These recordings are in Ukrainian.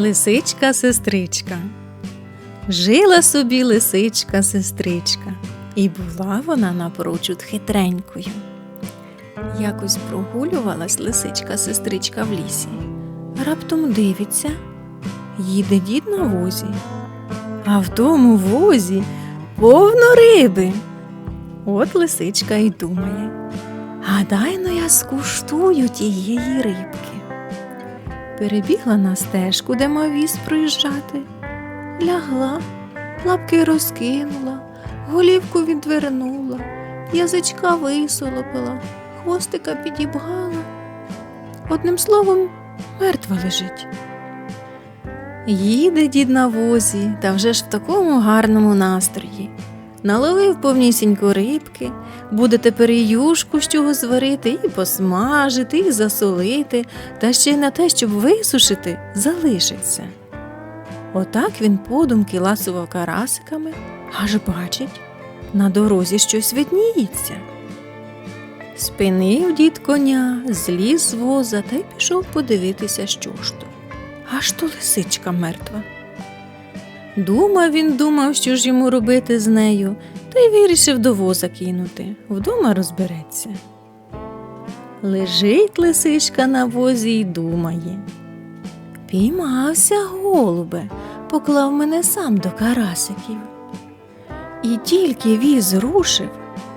Лисичка сестричка. Жила собі лисичка сестричка, і була вона напрочуд хитренькою. Якось прогулювалась лисичка сестричка в лісі. Раптом дивиться, їде дід на возі, а в тому возі повно риби. От лисичка й думає. Гадай, ну я скуштую тієї рибки. Перебігла на стежку, де мав віз проїжджати, лягла, лапки розкинула, голівку відвернула, язичка висолопила, хвостика підібгала. Одним словом, мертва лежить. Їде дід на возі, та вже ж в такому гарному настрої. Наловив повнісінько рибки, буде тепер і юшку з чого зварити, і посмажити, і засолити, та ще й на те, щоб висушити, залишиться. Отак він подумки ласував карасиками, аж бачить, на дорозі щось видніється. Спинив дід коня, зліз з воза та й пішов подивитися, що ж то. Аж то лисичка мертва. Думав він, думав, що ж йому робити з нею, та й вирішив до воза кинути. Вдома розбереться. Лежить лисичка на возі й думає. Піймався, голубе, поклав мене сам до карасиків. І тільки віз рушив,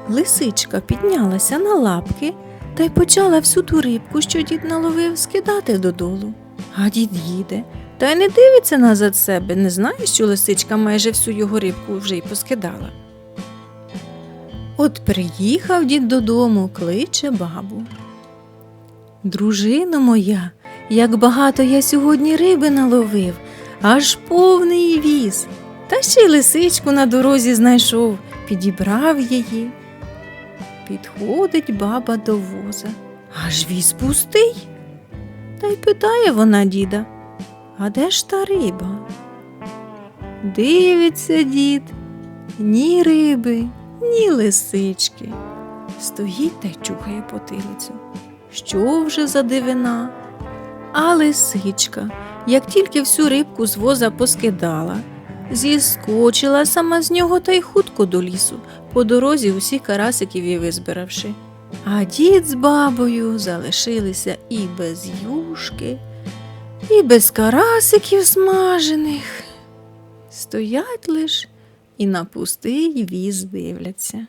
лисичка піднялася на лапки та й почала всю ту рибку, що дід наловив, скидати додолу. А дід їде, та й не дивиться назад себе, не знає, що лисичка майже всю його рибку вже й поскидала. От приїхав дід додому, кличе бабу. Дружино моя, як багато я сьогодні риби наловив, аж повний віз. Та ще й лисичку на дорозі знайшов, підібрав її. Підходить баба до воза, аж віз пустий. Та й питає вона діда, а де ж та риба? Дивиться дід, ні риби, ні лисички. Стоїть та й чухає потилицю. Що вже за дивина? А лисичка, як тільки всю рибку з воза поскидала, зіскочила сама з нього та й хутко до лісу, по дорозі усі карасиків і визбиравши. А дід з бабою залишилися і без юшки, і без карасиків смажених. Стоять лиш і на пустий віз дивляться.